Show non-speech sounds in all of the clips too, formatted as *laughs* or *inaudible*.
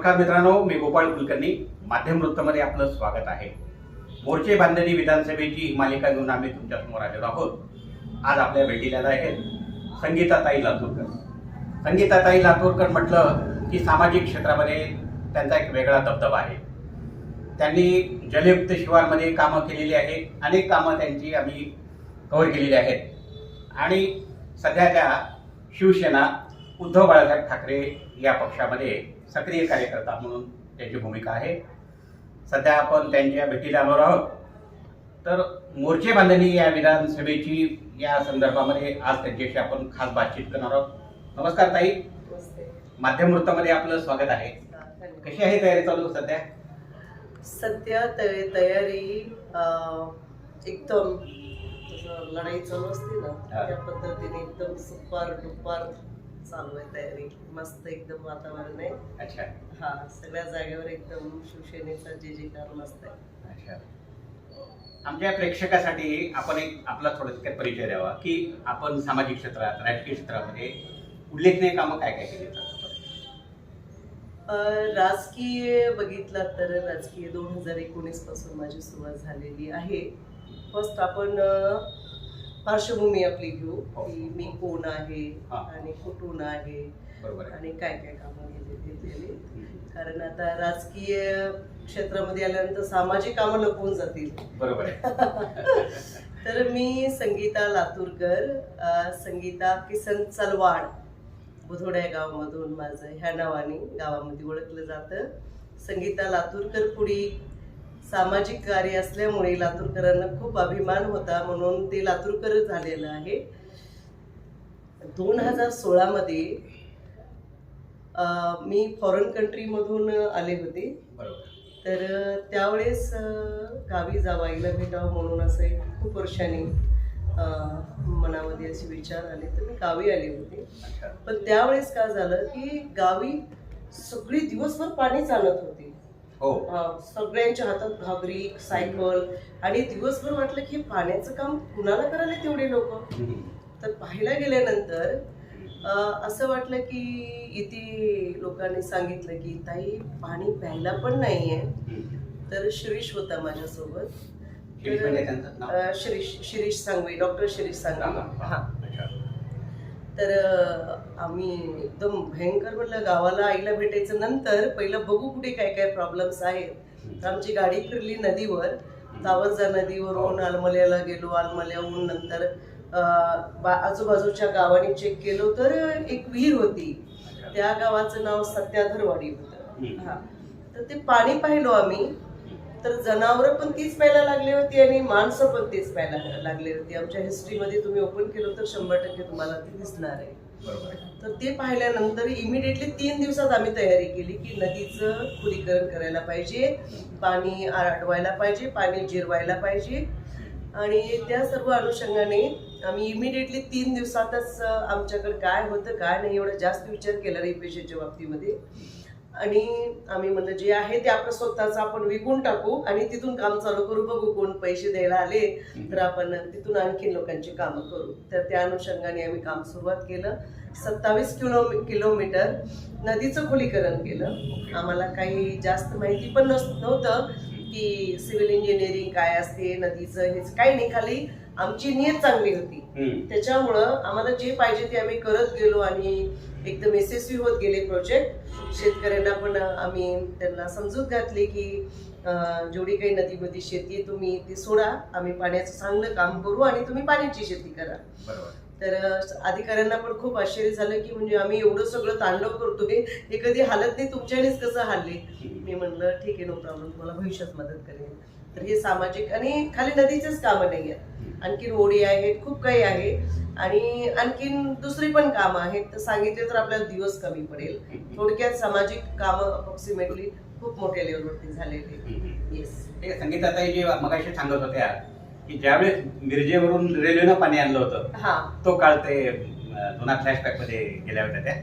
नमस्कार मित्रांनो मी गोपाळ कुलकर्णी. माध्यम वृत्तमध्ये आपलं स्वागत आहे. मोर्चे बांधणी विधानसभेची मालिका घेऊन आम्ही तुमच्यासमोर आलेलो आहोत. आज आपल्या भेटीला आहेत संगीताताई लातूरकर. संगीताताई लातूरकर म्हटलं की सामाजिक क्षेत्रामध्ये त्यांचा एक वेगळा दबदबा आहे. त्यांनी जलयुक्त शिवारमध्ये कामं केलेली आहेत. अनेक कामं त्यांची आम्ही कव्हर केलेली आहेत. आणि सध्या त्या शिवसेना उद्धव बाळासाहेब ठाकरे या पक्षामध्ये सक्रिय कार्यकर्ता म्हणून त्यांची भूमिका आहे. सध्या आपण त्यांच्या भेटीला आलो आहोत. तर मोर्चे बांधणी या विधानसभेची या संदर्भामध्ये आज त्यांच्याशी आपण खास बातचीत करणार आहोत. नमस्कार ताई. माध्यम वृत्तामध्ये आपलं स्वागत आहे. कशी आहे तयारी चालू सध्या? सध्या तय- तयारी एकदम लढाई चालू असते. ना त्या पद्धतीने एकदम सुपार दुपार चालू आहे तयारी. मस्त एकदम वातावरण आहे. अच्छा. हा सगळ्या जागेवर एकदम शिवसेनेचा जे जे कार मस्त आहे. अच्छा. आमच्या प्रेक्षकासाठी आपण एक आपला थोडक्यात परिचय द्यावा की आपण सामाजिक क्षेत्रात राजकीय क्षेत्रामध्ये उल्लेखनीय कामं काय काय केली अं, राजकीय बघितला तर राजकीय दोन हजार एकोणीसपासून माझी सुरुवात झालेली आहे. फर्स्ट आपण पार्श्वभूमी आपली घेऊ. हो. की मी कोण आहे हा. आणि कुठून आहे आणि काय काय कामं घेतलेली कारण आता राजकीय क्षेत्रामध्ये आल्यानंतर सामाजिक कामं लपवून जातील. बरोबर *laughs* तर मी संगीता लातूरकर संगीता किसन चलवाड बुधोड्या गावामधून माझं ह्या नावाने गावामध्ये ओळखलं जातं. संगीता लातूरकर पुढी सामाजिक कार्य असल्यामुळे लातूरकरांना खूप अभिमान होता म्हणून ते लातूरकर झालेलं आहे. दोन हजार सोळामध्ये मी फॉरेन कंट्रीमधून आले होते. बरोबर. तर त्यावेळेस गावी जावाईला भेटावं म्हणून असं एक खूप वर्षांनी मनामध्ये असे विचार आले. तर मी गावी आले होते. पण त्यावेळेस काय झालं की गावी सगळी दिवसभर पाणी चालत होते. हो. सगळ्यांच्या हातात घागरी सायकल आणि दिवसभर वाटलं की पाण्याचं काम कुणाला करायला तेवढे लोक. तर पाहायला गेल्यानंतर असं वाटलं की इथे लोकांनी सांगितलं की ताई पाणी प्यायला पण नाहीये. तर शिरीष होता माझ्यासोबत. शिरीष शिरीष शिरीष सांगवे डॉक्टर शिरीष सांगवे. हा. तर आम्ही एकदम भयंकर म्हटलं गावाला आईला भेटायचं नंतर पहिलं बघू कुठे काय काय प्रॉब्लेम्स आहेत. तर आमची गाडी फिरली नदीवर तावरजा नदीवरून आलमल्याला गेलो आलमल्याहून नंतर आजूबाजूच्या गावाने चेक केलो तर एक विहीर होती. त्या गावाचं नाव सत्याधरवाडी होतं. हा. तर ते पाणी पाहिलो आम्ही. तर जनावरं पण तीच प्यायला लागली होती आणि माणसं पण तीच प्यायला लागली होती. आमच्या हिस्ट्रीमध्ये तुम्ही ओपन केलं तर शंभर टक्के तुम्हाला ते दिसणार आहे. तर ते पाहिल्यानंतर इमिडिएटली तीन दिवसात आम्ही तयारी केली की नदीचं खुलीकरण करायला पाहिजे पाणी अडवायला पाहिजे पाणी जिरवायला पाहिजे. आणि त्या सर्व अनुषंगाने आम्ही इमिडिएटली तीन दिवसातच आमच्याकडे काय होतं काय नाही एवढा जास्त विचार केला नाही पैशाच्या बाबतीमध्ये. आणि आम्ही म्हणलं जे आहे ते आपलं स्वतःच आपण विकून टाकू आणि तिथून काम चालू करू. बघू कोण पैसे द्यायला आले तर आपण तिथून आणखी लोकांची कामं करू. तर त्या अनुषंगाने आम्ही काम सुरुवात केलं. सत्तावीस किलो किलोमीटर नदीचं खुलीकरण केलं. आम्हाला काही जास्त माहिती पण नस नव्हतं की सिव्हिल इंजिनिअरिंग काय असते नदीचं हेच काही नाही. खाली आमची नियत चांगली होती. त्याच्यामुळं आम्हाला जे पाहिजे ते आम्ही करत गेलो आणि एकदम यशस्वी होत गेले प्रोजेक्ट शेतकऱ्यांना पण आम्ही त्यांना समजूत घातली की जेवढी काही नदीमध्ये शेती आहे तुम्ही ती सोडा. आम्ही पाण्याचं चांगलं काम करू आणि तुम्ही पाण्याची शेती करा. तर अधिकाऱ्यांना पण खूप आश्चर्य झालं की म्हणजे आम्ही एवढं सगळं तांडव करतोय. हे कधी हालत नाही तुमच्यानेच कसं हल्ले? मी म्हणलं ठीक आहे नो प्रॉब्लेम तुम्हाला भविष्यात मदत करेन. तर हे सामाजिक आणि खाली नदीचेच कामं नाही आहेत आणखीन ओढी आहेत खूप काही आहे. आणि आणखीन दुसरी पण कामं आहेत तर सांगितले तर आपल्याला दिवस कमी पडेल. थोडक्यात सामाजिक कामं अप्रॉक्सिमेटली खूप मोठ्या लेवलवरती झालेले येस ते संगीताताई जे मगाशी सांगत होत्या की ज्यावेळेस मिरजेवरून रेल्वेनं पाणी आणलं होतं हा. तो काळ ते जुना फ्लॅशबॅकमध्ये गेल्या होत्या त्या.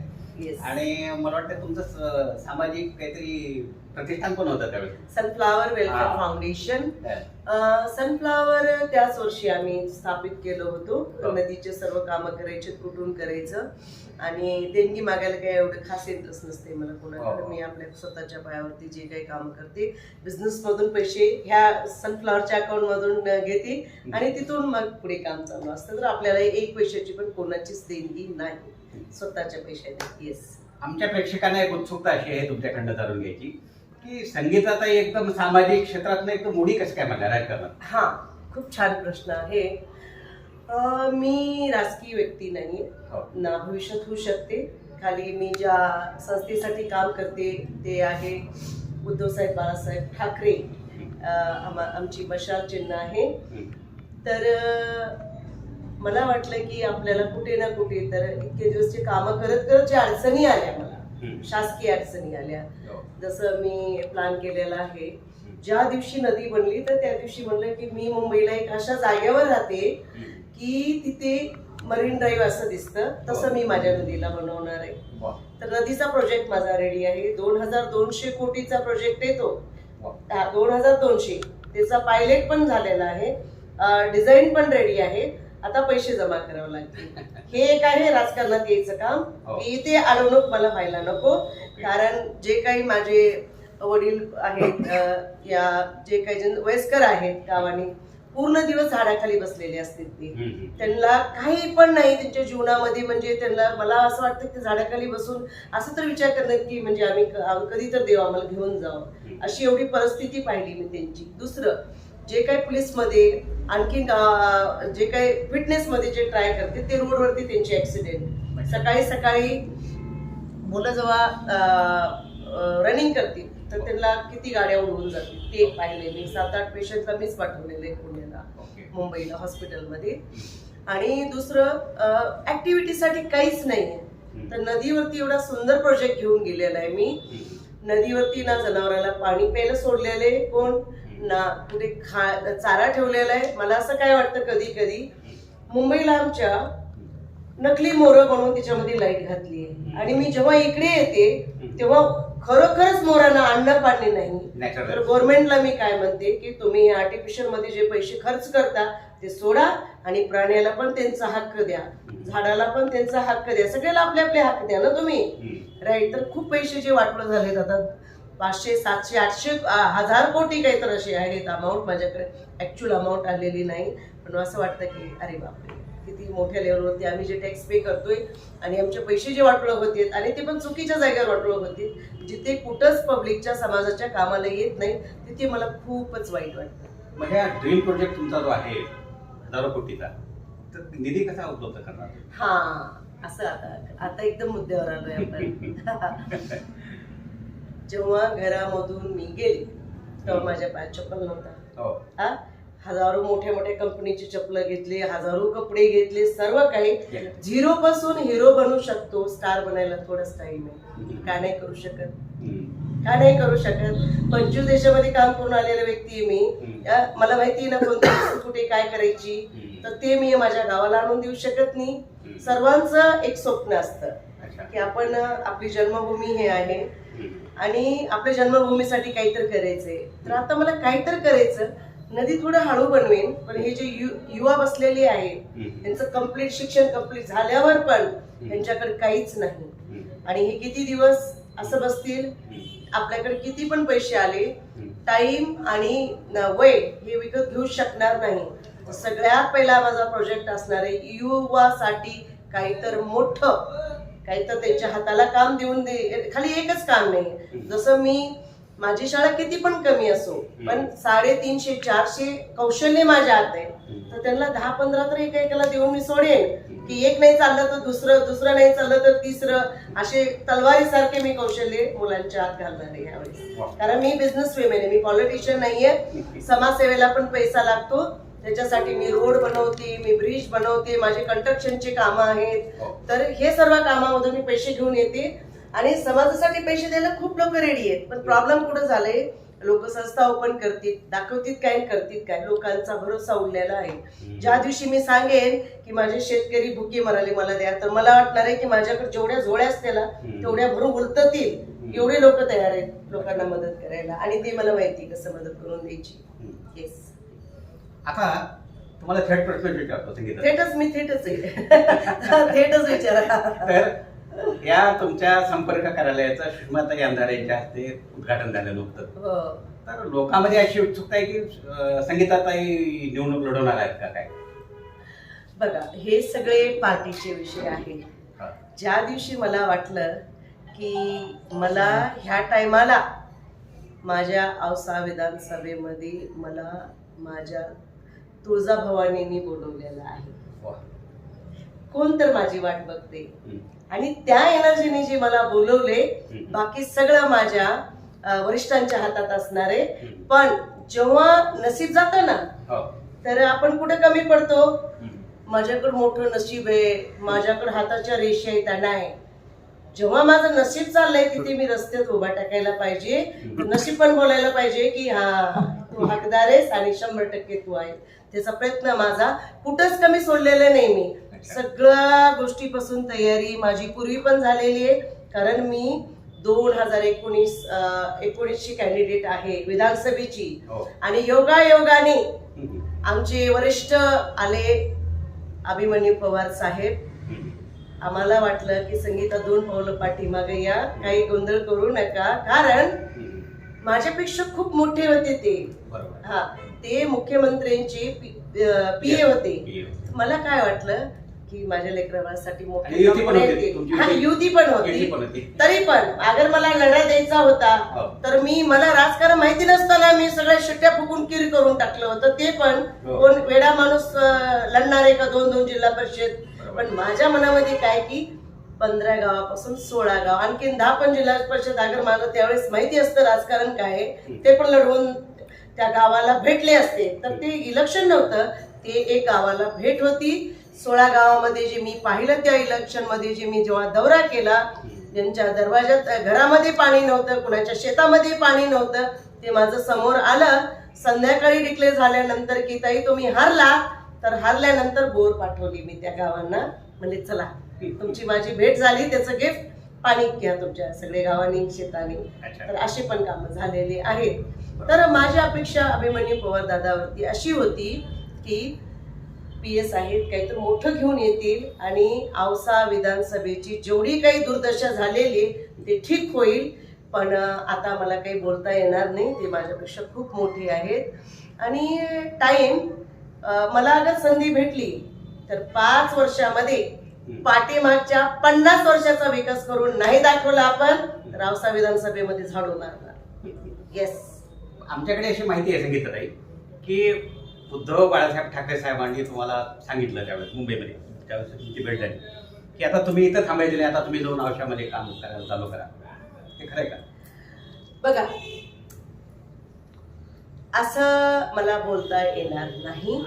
आणि मला वाटतं तुमचं स- सामाजिक काहीतरी प्रतिष्ठान पण होतं त्यावेळेस. सनफ्लावर वेलफेअर हा. फाउंडेशन हा. सनफ्लावर त्याच वर्षी आम्ही स्थापित केलं हो. होतं नदीचे सर्व कामं करायचे कुठून करायचं. आणि देणगी मागायला काही एवढं खास इंटरेस्ट नसते मला कोणाकडे. हो. मी आपल्या स्वतःच्या पायावरती जे काही काम करते बिझनेस मधून पैसे ह्या सनफ्लावरच्या अकाउंट मधून घेते. आणि तिथून मग पुढे काम चालू असतं. तर आपल्याला एक पैशाची पण कोणाचीच देणगी नाही. स्वतःच्या पैशाने येस आमच्या प्रेक्षकांना एक उत्सुकता अशी आहे तुमच्याकडनं जाणून घ्यायची की संगीतात एकदम सामाजिक क्षेत्रातनं एकदम मुडी कसं काय मला राजकारणात हा खूप छान प्रश्न आहे. अं, मी राजकीय व्यक्ती नाही. हो. ना भविष्यात होऊ शकते. खाली मी ज्या संस्थेसाठी काम करते ते आहे उद्धवसाहेब बाळासाहेब ठाकरे. अं, आमा- आमची मशाल चिन्ह आहे. तर अं, मला वाटलं की आपल्याला कुठे ना कुठे तर इतके दिवसचे कामं करत करत ज्या अडचणी आल्या मला. शासकीय अडचणी आल्या हो. जसं मी प्लॅन केलेला आहे ज्या दिवशी नदी बनली तर त्या दिवशी म्हणलं की मी मुंबईला एक अशा जागेवर राहते. की तिथे मरीन ड्राईव्ह असं दिसतं तसं मी माझ्या नदीला बनवणार आहे. तर नदीचा प्रोजेक्ट माझा रेडी आहे दोन हजार दोनशे कोटीचा प्रोजेक्ट येतो. दोन हजार दोनशे त्याचा पायलट पण झालेला आहे डिझाईन पण रेडी आहे आता पैसे जमा करावे लागतील. हे एक आहे राजकारणात यायचं काम. हो. की इथे अडवणूक मला व्हायला नको. कारण जे काही माझे वडील आहेत या जे काही वयस्कर आहेत गावाने पूर्ण दिवस झाडाखाली बसलेले असतील ते. त्यांना काही पण नाही त्यांच्या जीवनामध्ये म्हणजे त्यांना मला असं वाटतं की झाडाखाली बसून असं तर विचार करणार की म्हणजे आम्ही कधी तर देऊ आम्हाला घेऊन जावं. अशी एवढी परिस्थिती पाहिली मी त्यांची. दुसरं जे काही पोलीसमध्ये आणखीन अं, जे काही फिटनेसमध्ये जे ट्राय करते ते रोडवरती त्यांचे ऍक्सिडेंट सकाळी सकाळी मुलं जेव्हा रनिंग करतील तर त्यांना किती गाड्या उडवून जातील ते पाहिले मी सात आठ पेशंटला मीच पाठवलेले पुण्याला. मुंबईला हॉस्पिटलमध्ये आणि दुसरं ऍक्टिव्हिटीसाठी काहीच नाही हम्म. तर नदीवरती एवढा सुंदर प्रोजेक्ट घेऊन गेलेला आहे मी. नदीवरती ना जनावराला पाणी प्यायला सोडलेले कोण ना कुठे खा चारा ठेवलेला आहे. मला असं काय वाटतं कधी कधी मुंबईला आमच्या नकली मोरं बनवून त्याच्यामध्ये लाइट घातली आहे. आणि मी जेव्हा इकडे येते तेव्हा खरोखरच मोरांना अन्न पाणी नाही. तर गव्हर्नमेंटला मी काय म्हणते की तुम्ही आर्टिफिशियलमध्ये जे पैसे खर्च करता ते सोडा आणि प्राण्याला पण त्यांचा हक्क द्या. झाडाला पण त्यांचा हक्क द्या. सगळ्याला आपले आपले हक्क द्या ना तुम्ही? राईट तर खूप पैसे जे वाटलं झालेत आता. पाचशे सातशे आठशे हजार कोटी काही तर असे आहेत अमाऊंट माझ्याकडे ऍक्च्युअल अमाऊंट आलेली नाही. पण असं वाटतं की अरे बापरे किती मोठ्या लेवलवरती आम्ही जे टॅक्स पे करतोय आणि आमचे पैसे जे वाटलं होते आणि ते पण चुकीच्या जागेवर वाटलं होते जिथे कुठंच पब्लिकच्या समाजाच्या कामाला येत नाही तिथे मला खूपच वाईट वाटतं. म्हणजे हा ड्रीम प्रोजेक्ट तुमचा जो आहे हजारो कोटीचा तर निधी कसा उपलब्ध करणार? हा असं आता आता एकदम मुद्द्यावर आलोय आपण. *laughs* जेव्हा घरामधून मी गेले तेव्हा माझ्या पायात चप्पल नव्हता हो. हा? हजारो मोठ्या मोठ्या कंपनीची चप्पल घेतली हजारो कपडे घेतले सर्व काही. झिरो पासून हिरो बनू शकतो स्टार बनायला थोडाच टाइम आहे. का नाही करू शकत? हम्म. का नाही करू शकत? पंचवीस देशामध्ये काम करून आलेला व्यक्ती आहे मी. या, मला माहिती आहे ना कोणती कुठे काय करायची. तर ते मी माझ्या गावाला आणून देऊ शकत नाही. सर्वांचं एक स्वप्न असतं. की आपण आपली जन्मभूमी हे आहे. आणि आपल्या जन्मभूमीसाठी काहीतरी करायचंय तर आता मला काहीतरी करायचं नदी थोडं हळू बनवेन पण हे जे यु- युवा बसलेले आहेत हम्म. त्यांचं कंप्लीट शिक्षण कंप्लीट झाल्यावर पण त्यांच्याकडे काहीच नाही. आणि हे किती दिवस असं बसतील. आपल्याकडे किती पण पैसे आले. टाइम आणि वय हे विकत घेऊ शकणार नाही सगळ्यात पहिला माझा प्रोजेक्ट असणार आहे युवासाठी काहीतर मोठं काहीतर त्यांच्या हाताला काम देऊन दे. खाली एकच काम नाही जसं मी माझी शाळा किती पण कमी असो पण साडेतीनशे चारशे कौशल्य माझ्या हात आहे. तर त्यांना दहा पंधरा तर एका एकाला देऊन मी सोडेन. की एक नाही चाललं तर दुसरं दुसरं नाही चाललं तर तिसरं. असे तलवारीसारखे मी कौशल्य मुलांच्या हात घालणार आहे यावेळेस. कारण मी बिझनेस विमेन आहे मी पॉलिटिशियन नाहीये. समाजसेवेला पण पैसा लागतो. त्याच्यासाठी मी रोड बनवते मी ब्रिज बनवते माझे कंस्ट्रक्शनचे कामं आहेत. हो. तर हे सर्व कामामधून मी पैसे घेऊन येते. आणि समाजासाठी पैसे द्यायला खूप लोक रेडी आहेत. पण प्रॉब्लेम कुठं झालंय? लोक संस्था ओपन करतील दाखवतील काय करतील काय? लोकांचा भरोसा उडलेला आहे. ज्या दिवशी मी सांगेन की माझे शेतकरी भुके मराले मला द्या तर मला वाटणार आहे की माझ्याकडे जेवढ्या जोड्या असतील तेवढ्या भरून उलटतील. एवढे लोक तयार आहेत लोकांना मदत करायला. आणि ते मला माहिती कसं मदत करून द्यायची. येस आता तुम्हाला थेट प्रश्न विचारतो संगीता. थेटच मी थेटच आहे. *laughs* थेटच विचारा. तर या तुमच्या संपर्क कार्यालयाचं सुषमाताई अंधारे यांच्या हस्ते उद्घाटन झालेलं होतं. हो. तर लोकांमध्ये अशी उत्सुकता आहे की संगीताताई निवडणूक लढवणार आहेत का काय? बघा हे सगळे पार्टीचे विषय आहेत. ज्या दिवशी मला वाटलं की मला ह्या टायमाला माझ्या औसा विधानसभेमध्ये मला माझ्या तुळजाभवानींनी बोलवलेलं आहे. कोण तर माझी वाट बघते. आणि त्या एनर्जीने जे मला बोलवले. बाकी सगळं माझ्या वरिष्ठांच्या हातात असणार आहे. पण जेव्हा नसीब जातं ना हो. तर आपण कुठे कमी पडतो. माझ्याकडे मोठं नशीब आहे माझ्याकडे हाताच्या रेषा आहेत नाही जेव्हा माझं नशीब चाललंय तिथे मी रस्त्यात उभा टाकायला पाहिजे नशीब पण बोलायला पाहिजे की हा तू हकदार आहेस आणि शंभर टक्के तू आहे त्याचा प्रयत्न माझा. कुठंच कमी सोडलेलं नाही मी. सगळ्या गोष्टीपासून तयारी माझी पूर्वी पण झालेली आहे. कारण मी दोन हजार एकोणीस एकोणीसची कॅन्डिडेट आहे विधानसभेची. हो. आणि योगायोगाने हम्म. आमचे वरिष्ठ आले अभिमन्यू पवार साहेब. आम्हाला वाटलं की संगीता दोन पावलं पाठीमागे या. काही गोंधळ करू नका. कारण. माझ्यापेक्षा खूप मोठे होते ते. बरोबर. हा. ते मुख्यमंत्र्यांचे पीए होते मला काय वाटलं की माझ्या लेकरासाठी मोठे युती पण होती. तरी पण अगर मला लढा द्यायचा होता हो. तर मी मला राजकारण माहिती नसताना मी सगळ्या शिट्ट्या फुकून किरी करून टाकलं होतं ते पण हो. कोण वेडा माणूस लढणार आहे का दोन दोन जिल्हा परिषद. पण माझ्या मनामध्ये काय की पंधरा गावापासून सोळा गाव आणखीन दहा पण जिल्हा परिषद अगर मला त्यावेळेस माहिती असतं राजकारण काय. ते पण लढवून त्या गावाला भेटले असते तर ते इलेक्शन नव्हतं ते एक गावाला भेट होती. सोळा गावामध्ये जे मी पाहिलं त्या इलेक्शनमध्ये जे मी जेव्हा दौरा केला ज्यांच्या दरवाजात घरामध्ये पाणी नव्हतं कुणाच्या शेतामध्ये पाणी नव्हतं ते माझं समोर आलं. संध्याकाळी डिक्लेअर झाल्यानंतर की ताई तुम्ही हारला. तर हारल्यानंतर बोर पाठवली मी त्या गावांना. म्हणजे चला तुमची माझी भेट झाली त्याचं गिफ्ट पाणी घ्या तुमच्या सगळ्या गावांनी शेतानी. तर असे पण कामं झालेली आहेत. तर माझी अपेक्षा अभिमन्यू पवार दादावरती अशी होती की पी एस आहेत काहीतरी मोठं घेऊन येतील आणि औसा विधानसभेची जेवढी काही दुर्दशा झालेली ते ठीक होईल. पण आता मला काही बोलता येणार नाही ते माझ्यापेक्षा खूप मोठे आहेत. आणि टाइम मला अगर संधी भेटली तर पाच वर्षामध्ये पाठीमागच्या पन्नास वर्षाचा विकास करून नाही दाखवला आपण तर औसा विधानसभेमध्ये झाडू मारणार. येस आमच्याकडे अशी माहिती आहे संगीताताई की उद्धव बाळासाहेब ठाकरे साहेबांनी तुम्हाला सांगितलं त्यावेळेस मुंबईमध्ये त्यावेळेस तुमची भेट झाली की आता तुम्ही इथं थांबायचे नाही आता तुम्ही जाऊन औषधामध्ये काम करायला चालू करा. ते खरंय का? बघा असं मला बोलता येणार नाही.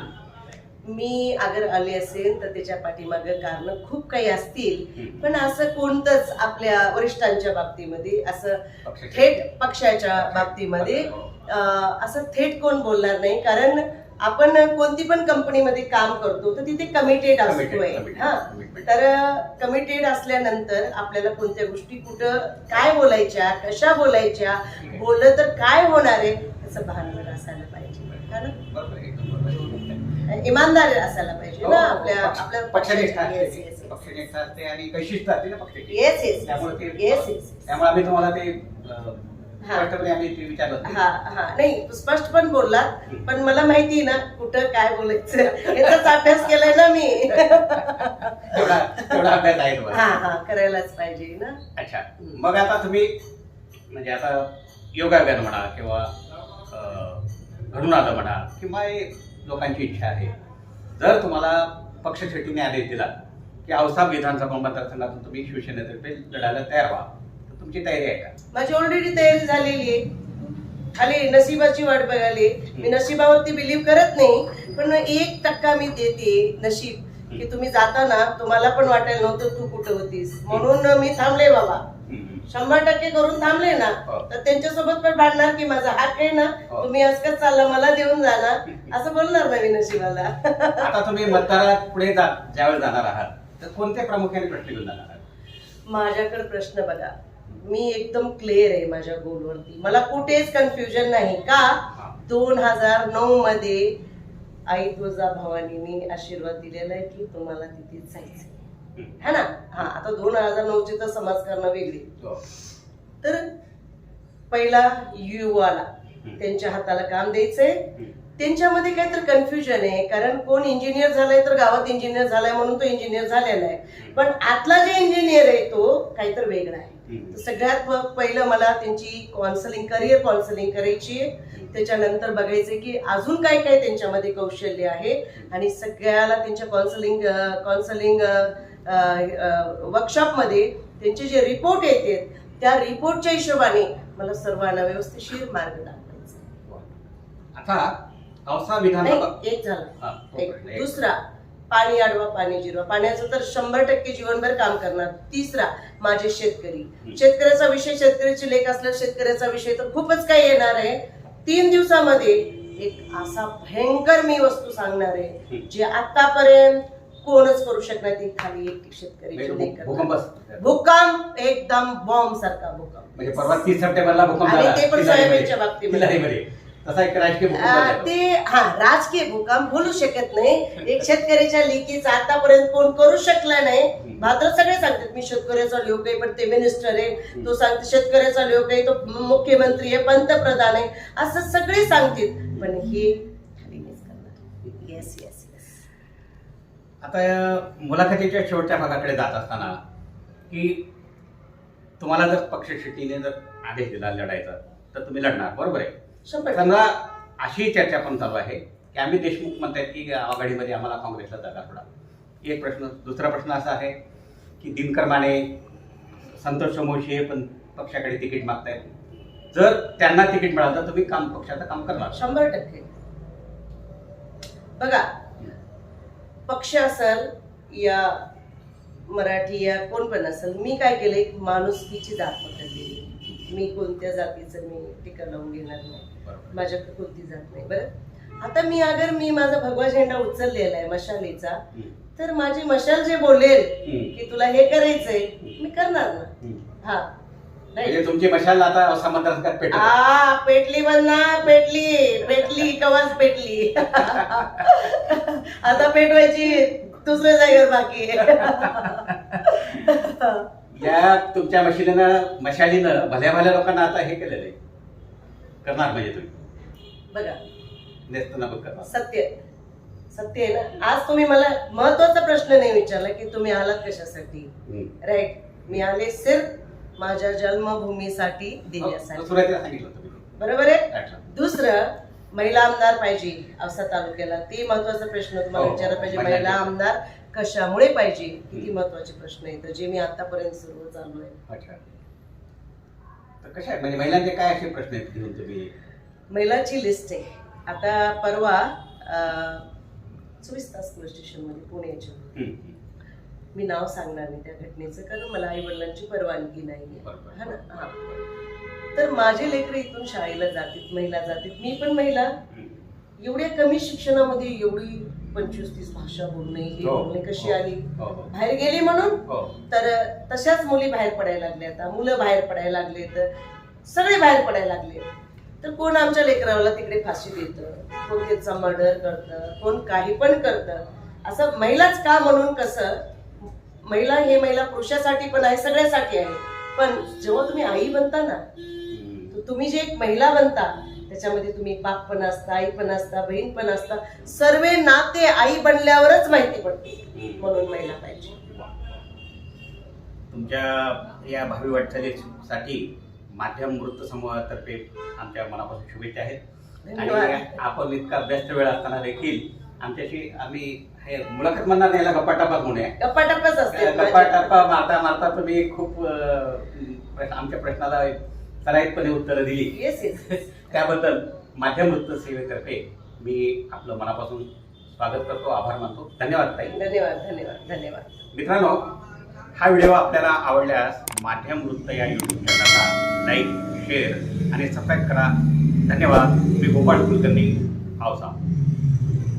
मी अगर आले असेल तर त्याच्या पाठीमागे कारण खूप काही असतील. पण असं कोणतंच आपल्या वरिष्ठांच्या बाबतीमध्ये असं थेट पक्षाच्या बाबतीमध्ये असं थेट कोण बोलणार नाही कारण आपण कोणती पण कंपनीमध्ये काम करतो तर तिथे कमिटेड असतोय. हा. तर कमिटेड असल्यानंतर आपल्याला कोणत्या गोष्टी कुठं काय बोलायच्या कशा बोलायच्या बोललं तर काय होणार आहे याचं भान मला असायला पाहिजे. है. इमानदार असायला पाहिजे हो, ना हो, आपल्या पक्ष- आपल्या पक्षनिष्ठा. पक्षनिष्ठा असते आणि येस येस येस येस त्यामुळे आम्ही तुम्हाला ते स्पष्टपणे आम्ही ते विचारलं हा हा. नाही स्पष्ट पण बोललात पण मला माहिती आहे ना कुठं काय बोलायचं. याचाच अभ्यास केलाय ना मी. तेवढा तेवढा अभ्यास आहे हा तुम्हाला. हा करायलाच पाहिजे ना. अच्छा. मग आता तुम्ही म्हणजे आता योगायोगानं म्हणा किंवा अं, घडून आलं म्हणा किंवा लोकांची इच्छा आहे. जर तुम्हाला पक्ष शेट्टीने आदेश दिला की औसा विधानसभा मतदारसंघातून तुम्ही शिवसेनेतर्फे लढायला तयार व्हा तुमची तयारी आहे का? माझी ऑलरेडी तयारी झालेली आहे. खाली नशिबाची वाट बघाली मी नशिबावरती बिलीव्ह करत नाही पण एक टक्का मी देते नशीब की तुम्ही जाताना तुम्हाला पण वाटायला नव्हतं तू कुठं होतीस. म्हणून मी थांबले बाबा. शंभर टक्के करून थांबले ना हो. तर त्यांच्यासोबत पण भांडणार की माझा हात आहे ना हो. तुम्ही असं चाललं मला देऊन जाणार असं बोलणार नाही मी नशिबाला. *laughs* आता तुम्ही मतदारात पुढे जा ज्यावेळेस जाणार आहात तर कोणत्या प्रामुख्याने प्रश्न घेऊन जाणार आहात? माझ्याकडे प्रश्न बघा. मी एकदम क्लिअर आहे माझ्या गोलवरती मला कुठेच कन्फ्युजन नाही का. दोन हजार नऊ मध्ये आई तुळजा भवानीने आशीर्वाद दिलेला आहे की तुम्हाला तिथे जायचं. है ना हा आता दोन हजार नऊची तर समाजकारण वेगळी हो. तर पहिला युवाला. त्यांच्या हाताला काम द्यायचंय. त्यांच्यामध्ये काहीतरी कन्फ्युजन आहे कारण कोण इंजिनियर झालाय तर गावात इंजिनियर झालाय म्हणून तो इंजिनियर झालेला आहे पण आतला जे इंजिनियर आहे तो काहीतरी वेगळा आहे. तर सगळ्यात पहिलं मला त्यांची काउन्सिलिंग करिअर काउन्सिलिंग करायची आहे. त्याच्यानंतर बघायचे की अजून काय काय त्यांच्यामध्ये कौशल्य आहे. आणि सगळ्याला त्यांच्या काउन्सिलिंग काउन्सिलिंग वर्कशॉपमध्ये त्यांचे जे रिपोर्ट येतात त्या रिपोर्टच्या हिशोबाने मला सर्वांना व्यवस्थिशीर मार्ग दाखवायचा. आता एक झाला. हा. दुसरा. पाणी अडवा पाणी जिरवा. पाण्याचं तर शंभर टक्के जीवनभर काम करणार. तिसरा माझे शेतकरी. शेतकऱ्याचा विषय शेतकऱ्याची लेख असल्यास शेतकऱ्याचा विषय तर खूपच काही येणार आहे. तीन दिवसामध्ये एक असा भयंकर मी वस्तू सांगणार आहे जे आतापर्यंत कोणच करू शकणार ती खाली एक शेतकरी म्हणजे भूकंप एकदम बॉम्ब सारखा भूकंप. म्हणजे परवा तीस सप्टेंबरला भूकंप आणि ते पण. सोयाबीनच्या बाबतीमध्ये. तसा एक राजकीय भूकंप. ते हा राजकीय भूकंप बोलू शकत नाही. एक शेतकऱ्याच्या लेखीचा आतापर्यंत कोण करू शकला नाही. मात्र सगळे सांगतात मी शेतकऱ्याचा लोक आहे पण ते मिनिस्टर आहे. तो सांगते शेतकऱ्याचा लोक आहे तो मुख्यमंत्री आहे पंतप्रधान आहे. असं सगळे सांगतील पण हे येस येस येस आता या मुलाखतीच्या शेवटच्या भागाकडे जात असताना की तुम्हाला जर पक्षशिट्टीने जर आदेश दिला लढायचा तर तुम्ही लढणार बरोबर आहे? समजा अशी चर्चा पण चालू आहे की आम्ही देशमुख म्हणतात की आघाडीमध्ये आम्हाला काँग्रेसला जागा सोडा. एक प्रश्न दुसरा प्रश्न असा आहे की दिनकर माने संतोष समोशी हे पण पक्षाकडे तिकीट मागतायत. जर त्यांना तिकीट मिळालं तर तुम्ही काम पक्षाचं काम करणार. शंभर टक्के. बघा पक्ष असेल या मराठी या कोण पण असेल मी काय केलं एक माणुसकीची जात पकडलेली. मी कोणत्या जातीचं मी टीका लावून घेणार नाही. माझ्याकडे कोणती जात नाही. बरं? आता मी अगर मी माझा भगवा झेंडा उचललेला आहे मशालीचा. तर माझी मशाल जे बोलेल. की तुला हे करायचंय मी करणार ना. हा. नाही. म्हणजे तुमची मशाल आता आहे. आ पेटली ना पेटली. पेटली कवाच पेटली. *laughs* आता पेटवायची दुसऱ्या जागेवर बाकी *laughs* या तुमच्या मशिलीनं मशालीनं भल्या भल्या लोकांना आता हे केलेलं आहे. करणार म्हणजे तुम्ही. बघा. नेस्त नबूद करणार सत्य. सत्य आहे ना? आज तुम्ही मला महत्त्वाचा प्रश्न नाही विचारला की तुम्ही आलात कशासाठी. राईट मी आले सिर्फ माझ्या जन्मभूमीसाठी देण्यासाठी बरोबर आहे. दुसरं महिला आमदार पाहिजे औसा तालुक्याला. ते महत्त्वाचा प्रश्न तुम्हाला हो, विचारला पाहिजे. महिला आमदार. कशामुळे पाहिजे? किती महत्त्वाचे प्रश्न आहेत. जे मी आतापर्यंत सर्व चालू आहे कशा म्हणजे महिलांचे काय असे प्रश्न आहेत महिलांची लिस्ट आहे आता परवा अं, चोवीस तास पोलीस स्टेशनमध्ये पुण्याच्या. मी नाव सांगणार नाही त्या घटनेचं कारण मला आई वडिलांची परवानगी नाही. हा ना? हा. तर माझे लेकरं इथून शाळेला जातील महिला जातील. मी पण महिला. एवढ्या कमी शिक्षणामध्ये एवढी पंचवीस तीस भाषा बोलणे हे हो, बोलणे कशी हो. आली? हो. बाहेर गेली म्हणून? तर तशाच मुली बाहेर पडायला लागल्या. आता मुलं बाहेर पडायला लागले तर सगळे बाहेर पडायला लागले तर कोण आमच्या लेकराला तिकडे फाशी देतं? कोण त्यांचा मर्डर करतं? कोण काही पण करतं? असं महिलाच का म्हणून कसं? महिला हे महिला पुरुषासाठी पण आहे सगळ्यासाठी आहे. पण जेव्हा तुम्ही आई बनता ना तुम्ही जे एक महिला बनता त्याच्यामध्ये तुम्ही बाप पण असता आई पण असता बहीण पण असता सर्व नाते आई बनल्यावरच माहिती पडते. म्हणून महिला पाहिजे. तुमच्या या भावी वाटचालीसाठी माध्यम वृत्त समूहातर्फे आमच्या मनापासून शुभेच्छा आहेत. आणि आपण इतका व्यस्त वेळ असताना देखील आमच्याशी आम्ही हे मुलाखत म्हणणार नाही याला गप्पा टप्पा म्हणूया गप्पा टप्पाच असते गप्पा टप्पा मारता मारता तुम्ही खूप आमच्या प्रश्नाला सराईतपणे उत्तरं दिली. येस येस त्याबद्दल माध्यम वृत्त सेवेतर्फे मी आपलं मनापासून स्वागत करतो आभार मानतो. धन्यवाद ताई. धन्यवाद धन्यवाद धन्यवाद. मित्रांनो हा व्हिडिओ आपल्याला आवडल्यास माध्यम वृत्त या युट्यूब चॅनलला लाईक शेअर आणि सबस्क्राईब करा. धन्यवाद. मी गोपाळ कुलकर्णी पावसा